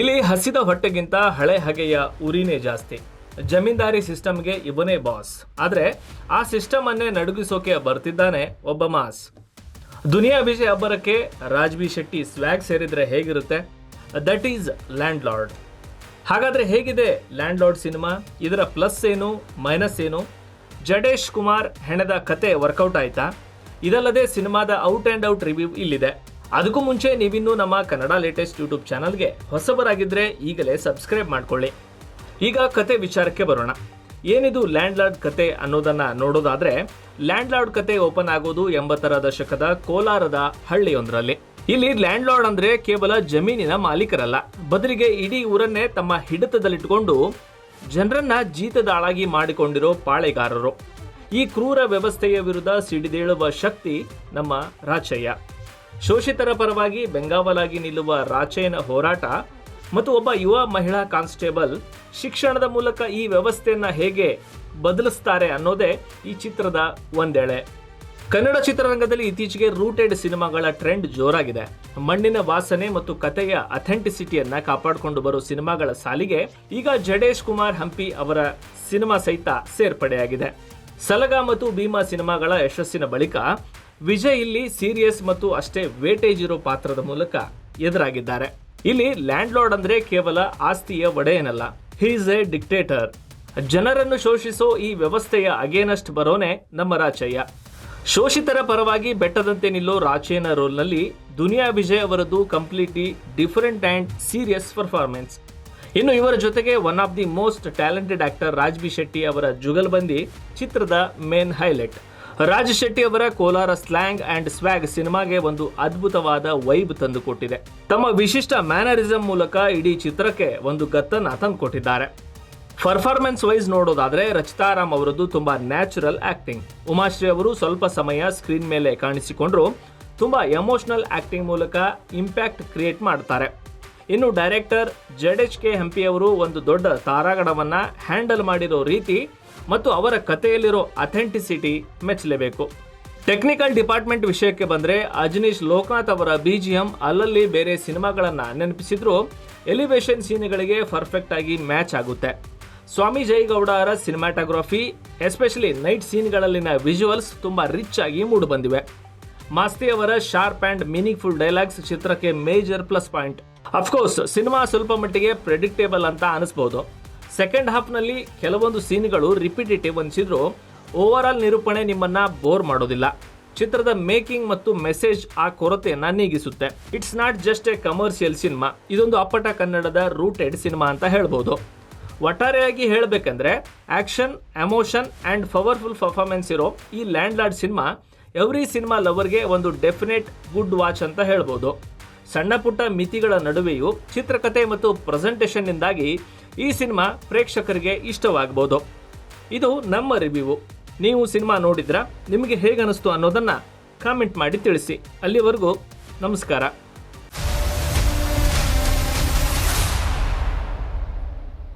ಇಲ್ಲಿ ಹಸಿದ ಹೊಟ್ಟೆಗಿಂತ ಹಳೆ ಹಗೆಯ ಉರಿನೇ ಜಾಸ್ತಿ. ಜಮೀನ್ದಾರಿ ಸಿಸ್ಟಮ್ಗೆ ಇವನೇ ಬಾಸ್ ಆದ್ರೆ ಆ ಸಿಸ್ಟಮ್ ಅನ್ನೇ ನಡುಗಿಸೋಕೆ ಬರ್ತಿದ್ದಾನೆ ಒಬ್ಬ ಮಾಸ್. ದುನಿಯಾ ವಿಜಯ್ ಅಬ್ಬರಕ್ಕೆ ರಾಜ್ಬಿ ಶೆಟ್ಟಿ ಸ್ವ್ಯಾಗ್ ಸೇರಿದ್ರೆ ಹೇಗಿರುತ್ತೆ? ದಟ್ ಈಸ್ ಲ್ಯಾಂಡ್ ಲಾರ್ಡ್ ಹಾಗಾದ್ರೆ ಹೇಗಿದೆ ಲ್ಯಾಂಡ್ ಲಾರ್ಡ್ ಸಿನಿಮಾ ಇದರ ಪ್ಲಸ್ ಏನು ಮೈನಸ್ ಏನು? ಜಡೇಶ್ ಕುಮಾರ್ ಹೆಣೆದ ಕತೆ ವರ್ಕೌಟ್ ಆಯ್ತಾ? ಇದಲ್ಲದೆ ಸಿನಿಮಾದ ಔಟ್ ಆ್ಯಂಡ್ ಔಟ್ ರಿವ್ಯೂ ಇಲ್ಲಿದೆ. ಅದಕ್ಕೂ ಮುಂಚೆ ನೀವಿನ್ನೂ ನಮ್ಮ ಕನ್ನಡ ಲೇಟೆಸ್ಟ್ ಯೂಟ್ಯೂಬ್ ಚಾನಲ್ಗೆ ಹೊಸಬರಾಗಿದ್ದರೆ ಈಗಲೇ ಸಬ್ಸ್ಕ್ರೈಬ್ ಮಾಡ್ಕೊಳ್ಳಿ. ಈಗ ಕತೆ ವಿಚಾರಕ್ಕೆ ಬರೋಣ. ಏನಿದು ಲ್ಯಾಂಡ್ ಲಾರ್ಡ್ ಕತೆ ಅನ್ನೋದನ್ನ ನೋಡೋದಾದ್ರೆ ಲ್ಯಾಂಡ್ ಲಾರ್ಡ್ ಕತೆ ಓಪನ್ ಆಗೋದು ಎಂಬತ್ತರ ದಶಕದ ಕೋಲಾರದ ಹಳ್ಳಿಯೊಂದರಲ್ಲಿ. ಇಲ್ಲಿ ಲ್ಯಾಂಡ್ ಲಾರ್ಡ್ ಅಂದ್ರೆ ಕೇವಲ ಜಮೀನಿನ ಮಾಲೀಕರಲ್ಲ. ಬದಲಿಗೆ ಇಡೀ ಊರನ್ನೇ ತಮ್ಮ ಹಿಡಿತದಲ್ಲಿಟ್ಟುಕೊಂಡು ಜನರನ್ನ ಜೀತದಾಳಾಗಿ ಮಾಡಿಕೊಂಡಿರೋ ಪಾಳೆಗಾರರು. ಈ ಕ್ರೂರ ವ್ಯವಸ್ಥೆಯ ವಿರುದ್ಧ ಸಿಡಿದೇಳುವ ಶಕ್ತಿ ನಮ್ಮ ರಾಚಯ್ಯ ಶೋಷಿತರ ಪರವಾಗಿ ಬೆಂಗಾವಲಾಗಿ ನಿಲ್ಲುವ ರಾಚೇನ ಹೋರಾಟ ಮತ್ತು ಒಬ್ಬ ಯುವ ಮಹಿಳಾ ಕಾನ್ಸ್ಟೇಬಲ್ ಶಿಕ್ಷಣದ ಮೂಲಕ ಈ ವ್ಯವಸ್ಥೆಯನ್ನು ಹೇಗೆ ಬದಲಿಸ್ತಾರೆ ಅನ್ನೋದೇ ಈ ಚಿತ್ರದ ಒಂದೆಳೆ. ಕನ್ನಡ ಚಿತ್ರರಂಗದಲ್ಲಿ ಇತ್ತೀಚೆಗೆ ರೂಟೆಡ್ ಸಿನಿಮಾಗಳ ಟ್ರೆಂಡ್ ಜೋರಾಗಿದೆ. ಮಣ್ಣಿನ ವಾಸನೆ ಮತ್ತು ಕಥೆಯ ಅಥೆಂಟಿಸಿಟಿಯನ್ನ ಕಾಪಾಡಿಕೊಂಡು ಬರೋ ಸಿನಿಮಾಗಳ ಸಾಲಿಗೆ ಈಗ ಜಡೇಶ್ ಕುಮಾರ್ ಹಂಪಿ ಅವರ ಸಿನಿಮಾ ಸಹಿತ ಸೇರ್ಪಡೆಯಾಗಿದೆ. ಸಲಗ ಮತ್ತು ಭೀಮಾ ಸಿನಿಮಾಗಳ ಯಶಸ್ಸಿನ ಬಳಿಕ ವಿಜಯ್ ಇಲ್ಲಿ ಸೀರಿಯಸ್ ಮತ್ತು ಅಷ್ಟೇ ವೇಟೇಜ್ ಇರೋ ಪಾತ್ರದ ಮೂಲಕ ಎದುರಾಗಿದ್ದಾರೆ. ಇಲ್ಲಿ ಲ್ಯಾಂಡ್ ಲಾರ್ಡ್ ಅಂದ್ರೆ ಕೇವಲ ಆಸ್ತಿಯ ಒಡೆಯನಲ್ಲ ಹೀಸ್ ಎ ಡಿಕ್ಟೇಟರ್ ಜನರನ್ನು ಶೋಷಿಸೋ ಈ ವ್ಯವಸ್ಥೆಯ ಅಗೇನಸ್ಟ್ ಬರೋನೆ ನಮ್ಮ ರಾಚಯ್ಯ. ಶೋಷಿತರ ಪರವಾಗಿ ಬೆಟ್ಟದಂತೆ ನಿಲ್ಲೋ ರಾಚೇನ ರೋಲ್ನಲ್ಲಿ ದುನಿಯಾ ವಿಜಯ್ ಅವರದ್ದು completely different and serious performance ಇನ್ನು ಇವರ ಜೊತೆಗೆ one of the most talented actor Raj B Shetty ಅವರ ಜುಗಲ್ಬಂದಿ ಚಿತ್ರದ ಮೇನ್ ಹೈಲೈಟ್ ರಾಜ್ ಶೆಟ್ಟಿ ಅವರ ಕೋಲಾರ ಸ್ಲ್ಯಾಂಗ್ ಅಂಡ್ ಸ್ವ್ಯಾಗ್ ಸಿನಿಮಾಗೆ ಒಂದು ಅದ್ಭುತವಾದ ವೈಬ್ ತಂದುಕೊಟ್ಟಿದೆ ತಮ್ಮ ವಿಶಿಷ್ಟ ಮ್ಯಾನರಿಸಂ ಮೂಲಕ ಇಡೀ ಚಿತ್ರಕ್ಕೆ ಒಂದು ಗತ್ತನ್ನು ತಂದುಕೊಟ್ಟಿದ್ದಾರೆ. ಪರ್ಫಾರ್ಮೆನ್ಸ್ ವೈಸ್ ನೋಡೋದಾದ್ರೆ ರಚಿತಾರಾಮ್ ಅವರದ್ದು ತುಂಬಾ ನ್ಯಾಚುರಲ್ ಆಕ್ಟಿಂಗ್ ಉಮಾಶ್ರೀ ಅವರು ಸ್ವಲ್ಪ ಸಮಯ ಸ್ಕ್ರೀನ್ ಮೇಲೆ ಕಾಣಿಸಿಕೊಂಡ್ರು. ತುಂಬಾ ಎಮೋಷನಲ್ ಆಕ್ಟಿಂಗ್ ಮೂಲಕ ಇಂಪ್ಯಾಕ್ಟ್ ಕ್ರಿಯೇಟ್ ಮಾಡ್ತಾರೆ. ಇನ್ನು ಡೈರೆಕ್ಟರ್ ಜಡೇಶ್ ಕೆ ಹಂಪಿಯವರು ಒಂದು ದೊಡ್ಡ ತಾರಾಗಣವನ್ನ ಹ್ಯಾಂಡಲ್ ಮಾಡಿರೋ ರೀತಿ ಮತ್ತು ಅವರ ಕಥೆಯಲ್ಲಿರೋ ಅಥೆಂಟಿಸಿಟಿ ಮೆಚ್ಚಲೇಬೇಕು. ಟೆಕ್ನಿಕಲ್ ಡಿಪಾರ್ಟ್ಮೆಂಟ್ ವಿಷಯಕ್ಕೆ ಬಂದ್ರೆ ಅಜನೀಶ್ ಲೋಕನಾಥ್ ಅವರ ಬಿಜಿಎಂ ಅಲ್ಲಲ್ಲಿ ಬೇರೆ ಸಿನಿಮಾಗಳನ್ನ ನೆನಪಿಸಿದ್ರು ಎಲಿವೇಶನ್ ಸೀನ್ಗಳಿಗೆ ಪರ್ಫೆಕ್ಟ್ ಆಗಿ ಮ್ಯಾಚ್ ಆಗುತ್ತೆ. ಸ್ವಾಮಿ ಜೈಗೌಡ ಅವರ ಸಿನಿಮಾಟೋಗ್ರಫಿ, ಎಸ್ಪೆಷಲಿ ನೈಟ್ ಸೀನ್ಗಳಲ್ಲಿನ ವಿಜುವಲ್ಸ್ ತುಂಬಾ ರಿಚ್ ಆಗಿ ಮೂಡಿಬಂದಿವೆ. ಮಾಸ್ತಿ ಅವರ ಶಾರ್ಪ್ ಅಂಡ್ ಮೀನಿಂಗ್ಫುಲ್ ಡೈಲಾಗ್ಸ್ ಚಿತ್ರಕ್ಕೆ major plus point. Of course cinema ಸ್ವಲ್ಪ ಮಟ್ಟಿಗೆ ಪ್ರೆಡಿಕ್ಟೇಬಲ್ ಅಂತ ಅನಿಸ್ಬೋದು. ಸೆಕೆಂಡ್ ಹಾಫ್ನಲ್ಲಿ ಕೆಲವೊಂದು ಸೀನ್ಗಳು ರಿಪಿಟೇಟಿವ್ ಅನಿಸಿದ್ರು. ಓವರ್ ಆಲ್ ನಿರೂಪಣೆ ನಿಮ್ಮನ್ನ ಬೋರ್ ಮಾಡೋದಿಲ್ಲ. ಚಿತ್ರದ ಮೇಕಿಂಗ್ ಮತ್ತು ಮೆಸೇಜ್ ಆ ಕೊರತೆಯನ್ನು ನೀಗಿಸುತ್ತೆ. It's not just a commercial cinema ಇದೊಂದು ಅಪ್ಪಟ ಕನ್ನಡದ ರೂಟೆಡ್ ಸಿನಿಮಾ ಅಂತ ಹೇಳ್ಬೋದು. ಒಟ್ಟಾರೆಯಾಗಿ ಹೇಳಬೇಕಂದ್ರೆ action emotion and powerful performance ಇರೋ ಈ landlord cinema every cinema ಲವರ್ಗೆ ಒಂದು ಡೆಫಿನೆಟ್ ಗುಡ್ ವಾಚ್ ಅಂತ ಹೇಳ್ಬೋದು. ಸಣ್ಣ ಪುಟ್ಟ ಮಿತಿಗಳ ನಡುವೆಯೂ ಚಿತ್ರಕಥೆ ಮತ್ತು ಪ್ರೆಸೆಂಟೇಷನ್ನಿಂದಾಗಿ ಈ ಸಿನಿಮಾ ಪ್ರೇಕ್ಷಕರಿಗೆ ಇಷ್ಟವಾಗಬಹುದು. ಇದು ನಮ್ಮ ರಿವ್ಯೂ. ನೀವು ಸಿನಿಮಾ ನೋಡಿದ್ರಾ? ನಿಮಗೆ ಹೇಗನಿಸ್ತು ಅನ್ನೋದನ್ನು ಕಾಮೆಂಟ್ ಮಾಡಿ ತಿಳಿಸಿ. ಅಲ್ಲಿವರೆಗೂ ನಮಸ್ಕಾರ.